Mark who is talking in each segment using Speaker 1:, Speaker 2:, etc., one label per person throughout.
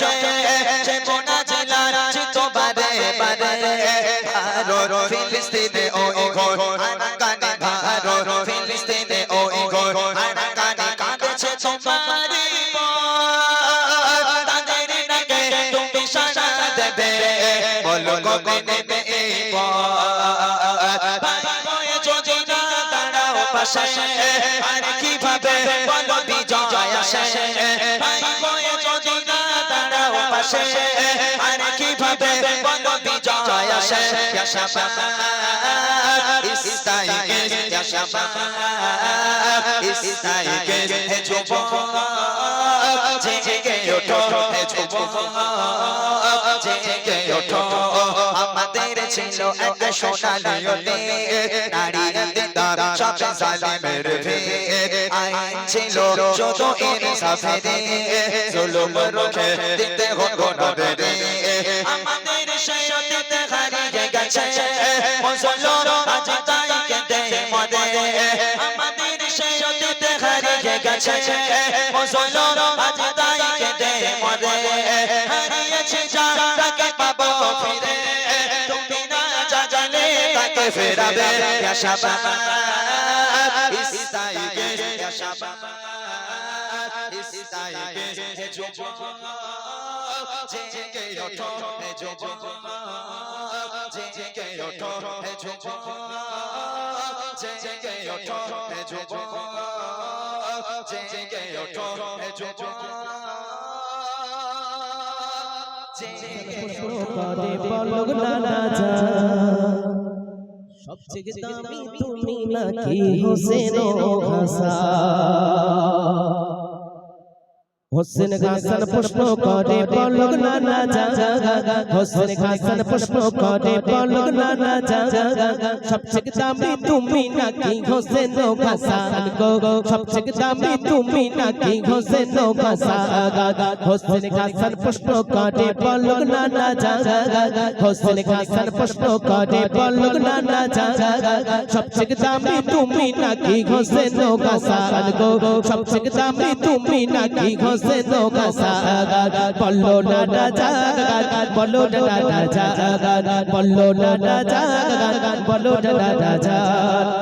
Speaker 1: জানকে যে মোনা জেলার চিত বারে বারে ভারত, ফিলিস্তিনে ওই ঘর আনাকানে ভারত, ফিলিস্তিনে ওই ঘর আনাকানে কাঁদেছে তোমারি তাদের নাকে তুমি সারা দেবে, বলো কবে নেবে এই পাশে, আর কীভাবে বলো বিজয় আসে? পাশে আর কীভাবে বলো বিজয় আসে? ইস্তাইকে ইস্তাইকে হে যুবক, জেগে ওঠো, হে যুবক, জেগে ওঠো। আমাদের ছিল এক সোনালি নারী দিদার, সব জালিমের ভে আইন ছিল, যত ইনসাফে জুলুম রুখে দিতে হতো নবরে আমাদের সেই হারিয়ে গেছে, মুসলমান আজ তাই কেঁদে মরে। আমাদের সেই হারিয়ে গেছে, মুসলমান আজ তাই কেঁদে মরে। হারিয়েছে যা তাকে পাবো ফিরে। তুমি না যা জানে তাকে ফেরাবে, ইয়া শাবাব ইস্তাইকে ইয়া শাবাব ইস্তাইকে হে যুবক জেগে ওঠো হে যুবক জেগে ওঠো হে যুবক জেগে ওঠো হে যুবক জেগে ওঠো হে যুবক জেগে
Speaker 2: করে পলক না না যা সবচেয়ে দামি তুমি নাকি হোসেন? হাসান। হোসেন হাসান প্রশ্ন করে পলক না না যা হোসেন হাসান প্রশ্ন করে পলক না না যা সবচেয়ে দামি তুমি নাকি হোসেন হাসান গো? গো? সবচেয়ে দামি তুমি নাকি হোসেন হাসান হোসেন হাসান প্রশ্ন করে পলক না না যা হোসেন হাসান প্রশ্ন করে পলক না না যা সবচেয়ে দামি তুমি নাকি হোসেন হাসান গো? গো? সবচেয়ে দামি তুমি নাকি হোসেন ও হাসান বলল না না যা বলো না না যা বলল না না যা বলো না না যা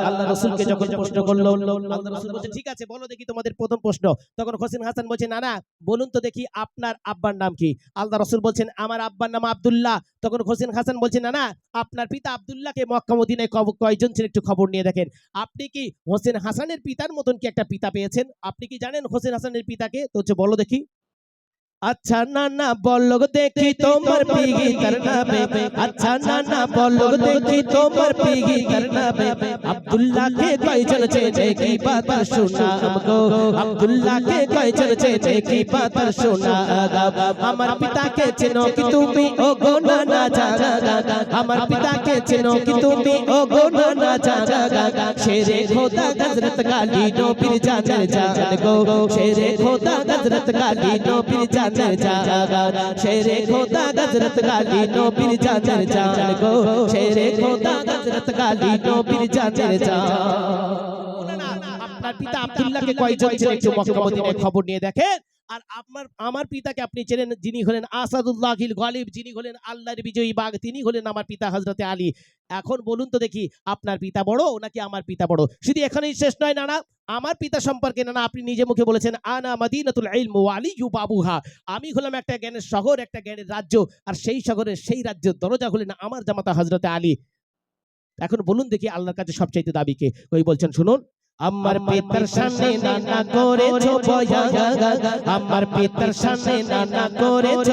Speaker 2: আল্লাহ রাসূলকে যখন প্রশ্ন করল আল্লাহ রাসূল বলছে ঠিক আছে বলো দেখি তোমাদের প্রথম প্রশ্ন। তখন হোসেন হাসান বলছে না না বলুন তো দেখি আপনার আব্বার নাম কি? আল্লাহ রসুল বলছেন আমার আব্বার নাম আব্দুল্লাহ। তখন হোসেন হাসান বলছেন না না আপনার পিতা আব্দুল্লাহকে মক্কা মদিনায় কয়জন ছিল একটু খবর নিয়ে দেখেন। আপনি কি হোসেন হাসানের পিতার মতন কি একটা পিতা পেয়েছেন? আপনি কি জানেন হোসেন হাসানের পিতাকে? তো হচ্ছে বলো দেখি। আচ্ছা না না বলো গো দেখি তোমার পিগি তার নামে আচ্ছা না না বলো গো দেখি তোমার পিগি তার নামে আব্দুল্লাহ কে কয় চলছে যে কি বাত শোনা আমগো আব্দুল্লাহ কে কয় চলছে যে কি বাত শোনা আমার পিতাকে চেনো কি তুমি ও গো না না জাগা আমার পিতাকে চেনো কি তুমি ও গো না না জাগা শেরে খোদা হযরত গালি নবীর জানের জান গো শেরে খোদা হযরত গালি নবীর জানের জাগা। শেরে খোদা হযরত গালি, নবীর জানের জান গো। শেরে খোদা হযরত গালি, নবীর জানের জান। আপনার পিতা আব্দুল্লাহকে কয়জন ছিল একটু মক্কা মদিনায় খবর নিয়ে দেখেন। আর আমার আমার পিতাকে আপনি চেনেন যিনি হলেন আসাদুল্লাহিল গালিব, যিনি হলেন আল্লাহর বিজয়ী বাগ তিনি হলেন আমার পিতা হযরতে আলী। এখন বলুন তো দেখি, আপনার পিতা বড় নাকি আমার পিতা বড়? শুধু এখানেই শেষ নয় নানা, আমার পিতা সম্পর্কে নানা আপনি নিজে মুখে বলেছেন, আনা মাদিনাতুল ইলম ওয়া আলিয়ু বাবুহা। আমি হলাম একটা জ্ঞানের শহর, একটা জ্ঞানের রাজ্য, আর সেই শহরের সেই রাজ্যের দরজা হলেন আমার জামাতা হযরতে আলী। এখন বলুন দেখি আল্লাহর কাছে সবচাইতে দাবি কে? ওই বলছেন, শুনুন আমার পিতার সামনে নানা করেছ বয়া আমার পিতার সামনে নানা করেছ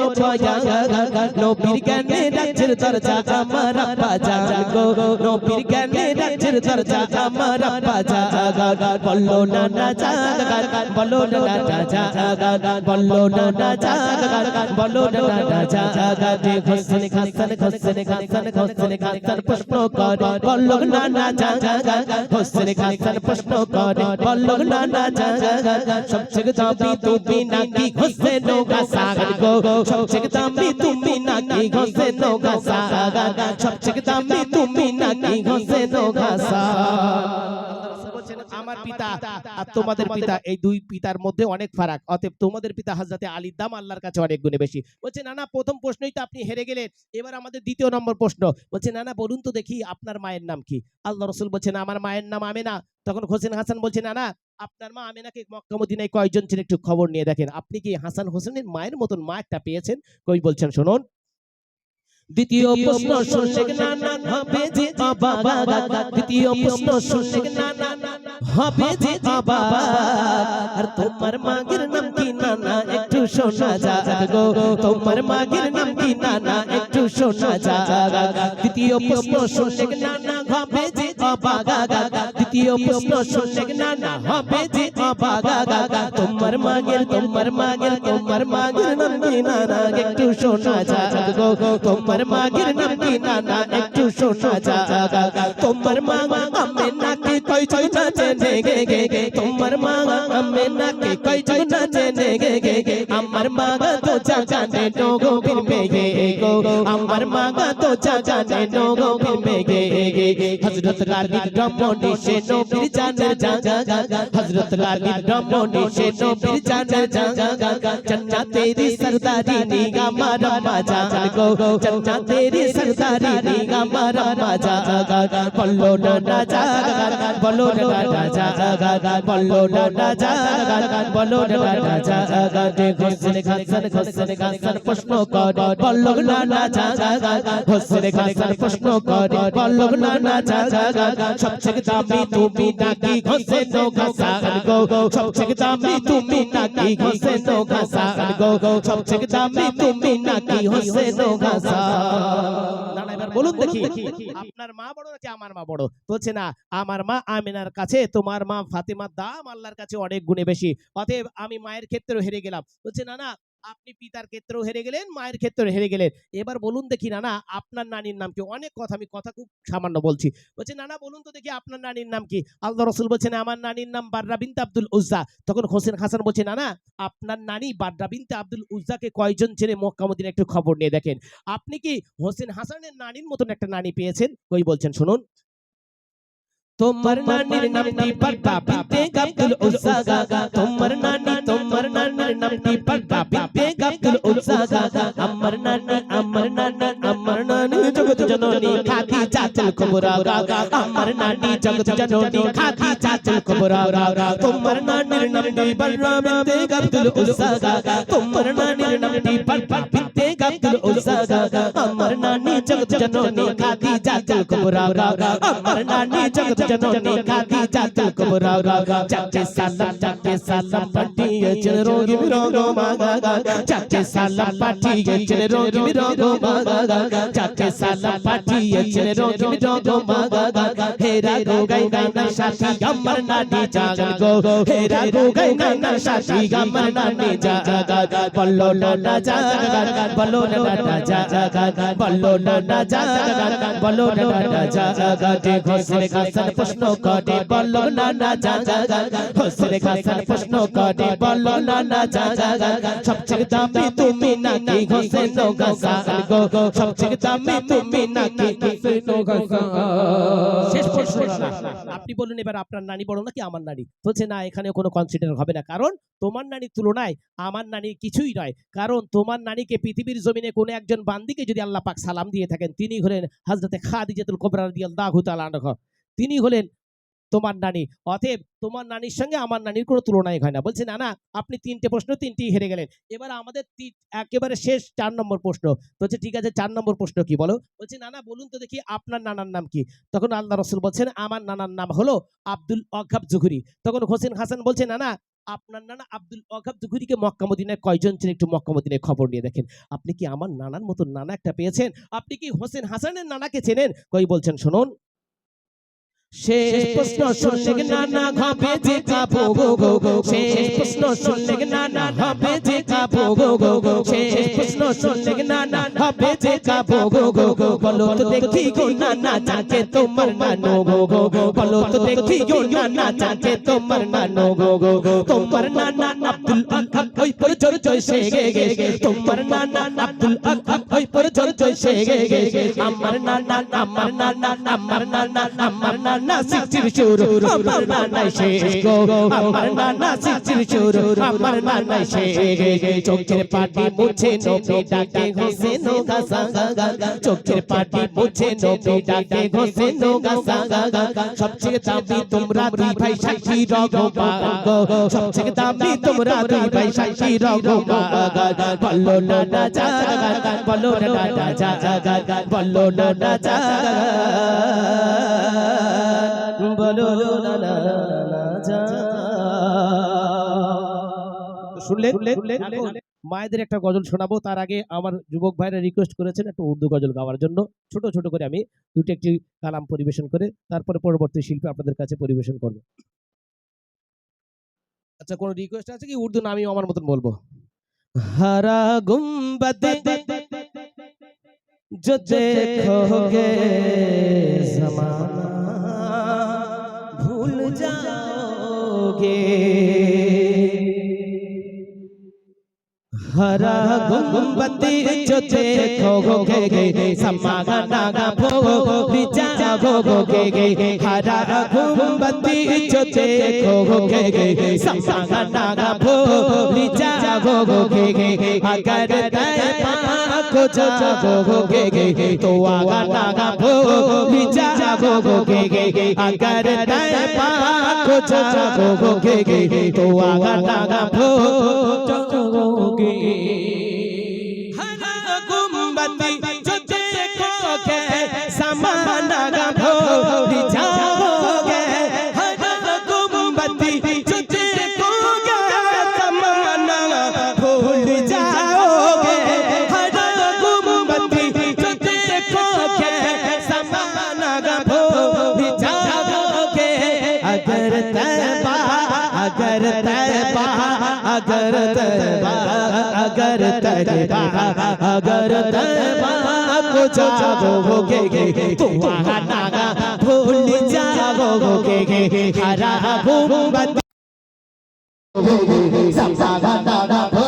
Speaker 2: নবীর জ্ঞানে রাজ্যের দরজা আমার আব্বা জান গো। নবীর জ্ঞানে রাজ্যের দরজা আমার আব্বা জান বলল নানা জাগান বলো নানা জাগান বলল নানা জাগান বলো নানা জাগান হোসেন খান হোসেন খান হোসেন খান প্রশ্ন করে। বলল নানা জাগান হোসেন খান প্রশ্ন করে বলল নানা জাগান সবচেয়ে দামি তুমি নাকি হোসেন সাগর গো। সবচেয়ে দামি তুমি নাকি হোসেন সব সবচেয়ে দামি তুমি নাকি হোসেন গাসাগান আমার পিতা আর তোমাদের পিতা এই দুই পিতার মধ্যে অনেক ফারাক। অতএব তোমাদের পিতা হাজরাতে আলীর দাম আল্লাহর কাছে অনেক গুণে বেশি। বলছে না না প্রথম প্রশ্নই তো আপনি হেরে গেলেন। এবার আমাদের দ্বিতীয় নম্বর প্রশ্ন। বলছে না না বলুন তো দেখি আপনার মায়ের নাম কি? আল্লাহ রসুল বলছেন আমার মায়ের নাম আমেনা। তখন হোসেন হাসান বলছে না না আপনার মা আমেনাকে মক্কা মদিনায় কয়জন ছিল একটু খবর নিয়ে দেখেন। আপনি কি হাসান হোসেনের মায়ের মতন মা একটা পেয়েছেন? কই বলছেন শুনুন। দ্বিতীয় প্রশ্ন শুনলে না না হবে যে দ্বিতীয় প্রশ্ন শুনলে না না হবে যে অবাক আর তোমার মাগের নাম কি না না একটু শোনা যাক। গো। তোমার মাগের নাম কি না না একটু শোনা যাক। দ্বিতীয় প্রশ্ন শুনলে না না হবে যে অবাক দ্বিতীয় প্রশ্ন শুনলে না না হবে যে অবাক তোমার মাগের তোমার মাগের তোমার মাগের নাম কি না না একটু শোনা যাক গো। তোমার মাগের নাম কি না না একটু শোনা যাক। না জেনে গে গে গে তোমার মা আমি নাকি কই চই না জেনে গে গে গে আমার মা তো যা জানে নো গো বিন মে গে গো আমার মা তো যা জানে নো গো বিন মে গে গে হযরত লালি রমণী সে নবীর জানের জাগা হযরত লালি রমণী সে নবীর জানের জাগা জন্নাতেরি সরদারি নিগা মারা মাজা গো জন্নাতেরি সরদারি নিগা মারা মাজা বলল না না জাগা বলো না না জাগা বলল না না জাগা বলো না না জাগা যে হোসেন খান হোসেন খান প্রশ্ন কর বলল না না জাগা হোসেন খান প্রশ্ন কর বলল না না জাগা সবচেয়ে দামি তুমি নাকি হোসেন গাসান গো সবচেয়ে দামি তুমি নাকি হোসেন গাসান গো দামি তুমি নাকি হোসেন বলুন দেখি। আপনার মা বড় নাকি আমার মা বড়? বলছে না আমার মা আমিনার কাছে তোমার মা ফাতেমার দাম আল্লাহর কাছে অনেক গুণে বেশি। অতএব আমি মায়ের ক্ষেত্রেও হেরে গেলাম। বলছে না না আপনি পিতার ক্ষেত্রেও হেরে গেলেন, মায়ের ক্ষেত্রেও হেরে গেলেন। এবার বলুন দেখি না না আপনার নানির নাম কি? অনেক কথা, আমি কথা খুব সামান্য বলছি। বলছে না না বলুন তো দেখি আপনার নানির নাম কি? আল্লাহ রসুল বলছেন, আমার নানির নাম বার্রা বিনতে আব্দুল উজ্জা। তখন হোসেন হাসান বলছে না না আপনার নানি বার্রা বিনতে আব্দুল উজ্জাকে কয়জন ছেলে মক্কা মদিনা একটু খবর নিয়ে দেখেন। আপনি কি হোসেন হাসানের নানির মতন একটা নানি পেয়েছেন? কই বলছেন, শুনুন তোমার নানির নামটি পাট্টা বিনতে আব্দুল উজ্জা তোমার নানি তোমার নানির নামটি পাট্টা বিনতে আব্দুল উজ্জা আমার নানি আমার নানি আমার নানি জগৎ জননী খাদি চাচল কুবরা আমার নানি জগৎ জননী খাদি চাচল কুবরা তোমার নানির নামটি বাররা বিনতে আব্দুল উজ্জা তোমার নানির নামটি পাট্টা বিনতে আব্দুল উজ্জা আমার নানি জগৎ জননী খাদি চাচল কুবরা আমার নানি জগৎ জননী খাদি চাচল কুবরা চাচে সালাম চাচে সালাম পাঠিয়েছেন রোগী বিরোগ মাগা চাচে সালাম পাঠিয়েছেন রোগী বিরোগ মাগা চাচে সালাম পাঠিয়েছেন রোগী বিরোগ মাগা হেরা গো গাই নানা সাথী আমার নানি জাগন গো হেরা গো গাই নানা সাথী আমার নানি জাগা বলল নানা জাগা বলল নানা জাগা বলল আপনি বলুন এবার আপনার নানি বড় নাকি আমার নানি বলছে না এখানে কোনো কনসিডার হবে না কারণ তোমার নানির তুলনায় আমার নানি কিছুই নয় কারণ তোমার নানিকে পৃথিবীর জমিনে কোনো একজন বান্দিকে যদি আল্লাহ পাক সালাম দিয়ে থাকেন। তিনি হলেন হাজরতে খাদিজাতুল কোবরা রাদিয়াল্লাহু তাআলা তিনি হলেন তোমার নানি। অতএব তোমার নানির সঙ্গে আমার নানির কোনো তুলনাই হয় না। বলছে, না না, আপনি তিনটে প্রশ্ন তিনটি হেরে গেলেন। এবার আমাদের একেবারে শেষ চার নম্বর প্রশ্ন। বলছে, ঠিক আছে, চার নম্বর প্রশ্ন কি বলো? বলছে, না না, বলুন তো দেখি আপনার নানার নাম কি? তখন আল্লাহ রসুল বলছেন, আমার নানার নাম হলো আব্দুল অকাব জুহুরি। তখন হোসেন হাসান বলছে, না না আপনার নানা আব্দুল অগাব দুঘুরিকে মক্কা কয়জন ছিলেন? একটু মক্কা খবর নিয়ে দেখেন। আপনি কি আমার নানার মতো নানা একটা পেয়েছেন? আপনি কি হোসেন হাসানের নানাকে চেনেন? কই বলছেন, শুনুন। শেষ প্রশ্ন শুনলে নানা ঘাবে যে কাবো গো গো গো শেষ প্রশ্ন শুনলে নানা ঘাবে যে কাবো গো গো গো শেষ প্রশ্ন শুনলে নানা ঘাবে যে কাবো গো গো গো বলো তো দেখি গো নানা জানকে তোমার নানো গো গো গো বলো তো দেখি গো নানা জানকে তোমার নানো গো গো গো তোমার নানা আব্দুল আকাব ওই পর জোর জয় সে গে গে তোমার নানা আব্দুল আকাব ওই পর জোর জয় সে গে গে আমার নানা আমার নানা আমার নানা আমার নানা সিচির শুরু আমার নানা শেষ গো, আমার নানা সিচির শুরু আমার নানা শেষ চোখের পাটি মুছে নবী ডাকে ঘষে নো গাসা গা গা চোখের পাটি মুছে নবী ডাকে ঘষে নো গাসা গা গা সবচেয়ে দামি তোমরা দুই ভাই সাক্ষী রগো সবচেয়ে দামি তোমরা দুই ভাই সাক্ষী রগো গা। বলো না না যা বলো না না যা বলো না না যা বলো না না যা শুনলেন এখন মায়েদের একটা গজল শোনাবো তার আগে আমার যুবক ভাইরা রিকোয়েস্ট করেছেন একটা উর্দু গজল গাওয়ার জন্য ছোট ছোট করে আমি দুটি একটি কালাম পরিবেশন করে তারপরে পরবর্তী শিল্পী আপনাদের কাছে পরিবেশন করব আচ্ছা কোনো রিকোয়েস্ট আছে কি উর্দু না আমি আমার মতন বলবো হারা গুম্বদে जो देखोगे जमाना भूल जाओगे हरा गुम्बदी जो देखोगे समागा नागा भूल जाओगे हरा गुम्बदी जो देखोगे समागा नागा भूल যাবোগে আগর তাই পাক যাবোগে তো আগা লাগা ভুলি যাবোগে আগর তাই পাক যাবোগে তো আগা লাগা ভুলি যাবোগে तैबा अगर तैबा अगर तैबा को जागोगे तो आगा नागा भूल जाओगे हरा गुम्बद नहीं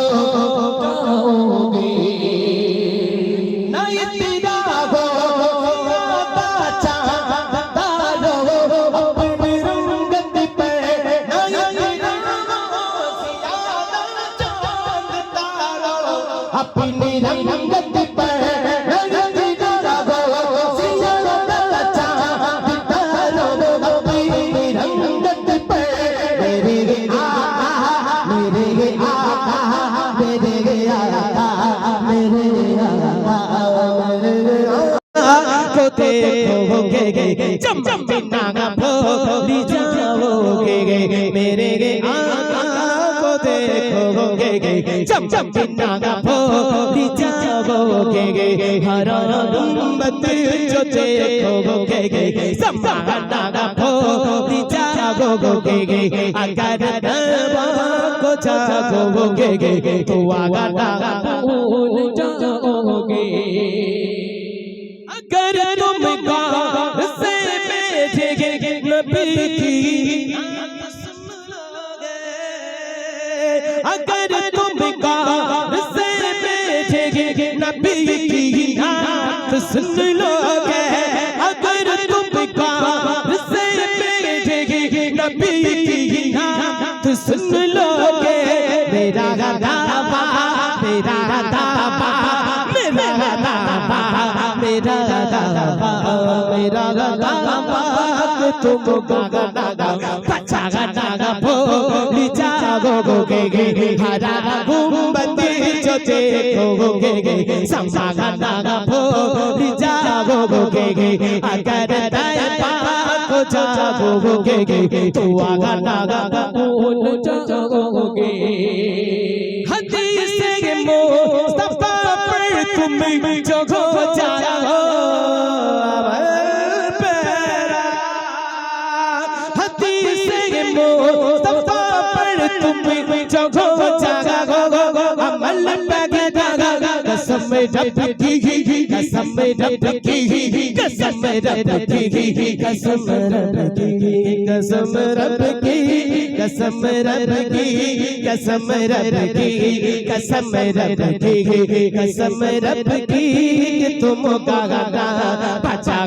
Speaker 2: चम चम गुम्बद जो देखोगे समाना भोली जाओगे अगर दवा को जागोगे तो आगा नागा भूल जाओगे अगर तुम गाँव से बैठेगे नबी की अगर तुम गाँव से बैठेगे नबी की बात सुन लोगे अगर तुम गाँव से बैठेगे नबी की बात सुन लोगे मेरा दावा मेरा दावा मेरा दावा मेरा दावा मेरा गागा पाक तुम गागा नागा पचागा नागा भोली जागो गो गे गे हरा गुम्बदी जो देखो गो गे गे समागा नागा भोली जागो गो गे गे अगर दाय पाक जागो गो गे गे तू आगा नागा भूल जागो गे हदीस के मुस्तफा पर तुम जो रब कसम रब की कसम रब की कसम रब की कसम रब की कसम रब की तुम गागा पचा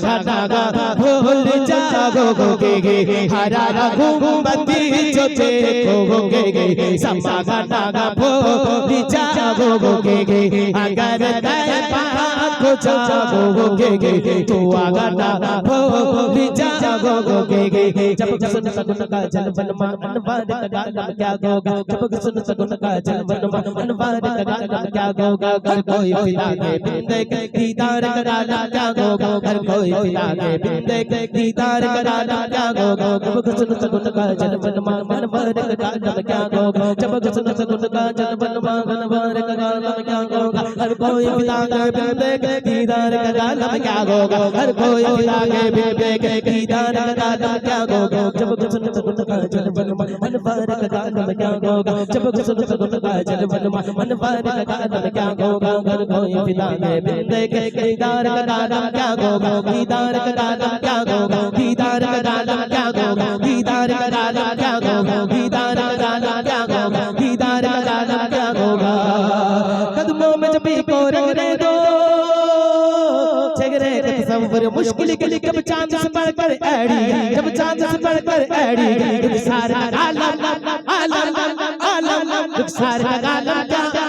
Speaker 2: भूल जागो गो गे गे हरा रघुमती जो देखो गो गे गे समा भूल जागो गो गे गे अगर दय पाको जागो गो गे गे तो आगा ना भूल जागो गो गे गे जब सुन सगुन का जल बन मा अनवार का गालम क्या गोगा जब सुन सगुन का जल बन मा अनवार का गालम क्या गोगा घर कोई पिता के बिंदे के दीदार कराना क्या गोगा घर कोई पिता के बिंदे के दीदार कराना क्या गोगा जब सुन सगुन का जल बन मा अनवार का गालम क्या गोगा जब सुन सगुन का जल बन मा अनवार का गालम क्या गोगा हर कोई ताके बिंदे के दीदार का आलम क्या होगा हर कोई ताके बिंदे के दीदार का आलम क्या होगा जब गुसन गुसन का जल बन मन पर का आलम क्या होगा जब गुसन गुसन का जल बन मन पर का आलम क्या होगा हर कोई ताके बिंदे के दीदार का आलम क्या होगा दीदार का आलम क्या होगा दीदार का आलम क्या होगा दीदार का आलम क्या होगा दीदार का आलम क्या होगा दीदार का आलम क्या होगा कभी कोरने दो छगरे कसम पर मुश्किल के कब चांद पर पर एड़ी जब चांद पर पर एड़ी सारा आलम आलम आलम आलम सारा आलम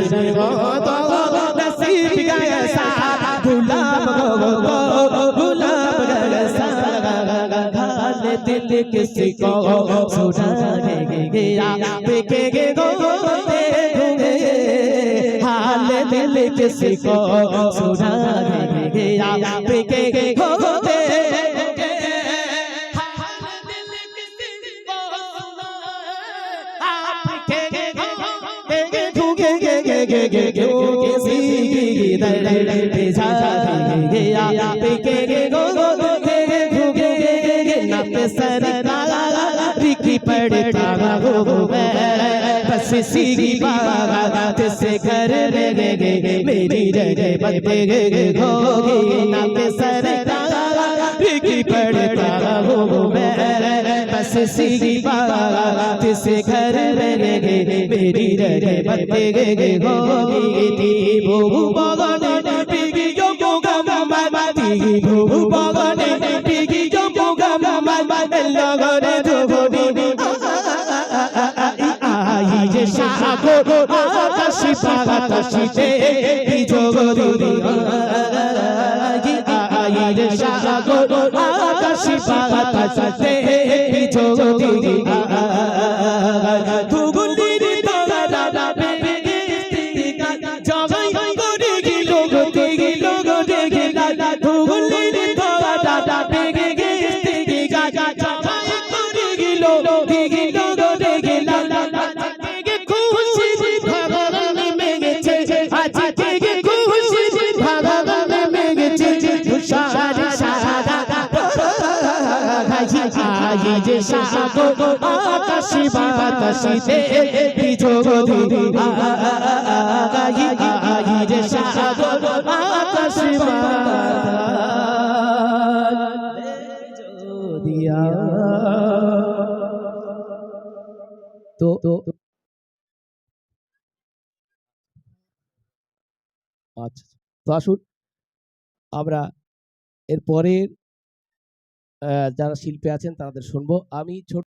Speaker 2: हो तो नसीब गैसा गुलाब हो तो गुलाब गैसा हाल दिल किसी को सुनाने गया बिकेगे गो हाल दिल किसी को सुनाने गया बिकेगे गो के गो किसी की गे गे गे आप के के गे गे गे गे गे गो गे गे गे गे गे गे गे गे गे गे मैं गे गे गे गे गे गे गे गे गे मेरी रे गे गे गे गे गो ना पे सरता रिकी पड़ता गो गो मैं से सीधी बात से घर में रहे मेरी रहे बते गए होगी थी भू बगन पिगी जो गोगा मामा माती भू बगन पिगी जो गोगा मामा माते लगन तो भोगी आई जे शागो आकाशी पागाताशीते বিজগদুরি आई जे शागो आकाशी पागाताशीते যে সাগর যে তো আচ্ছা তো আসুন আমরা এর পরের যারা শিল্পী আছেন তাদের শুনব। আমি ছোট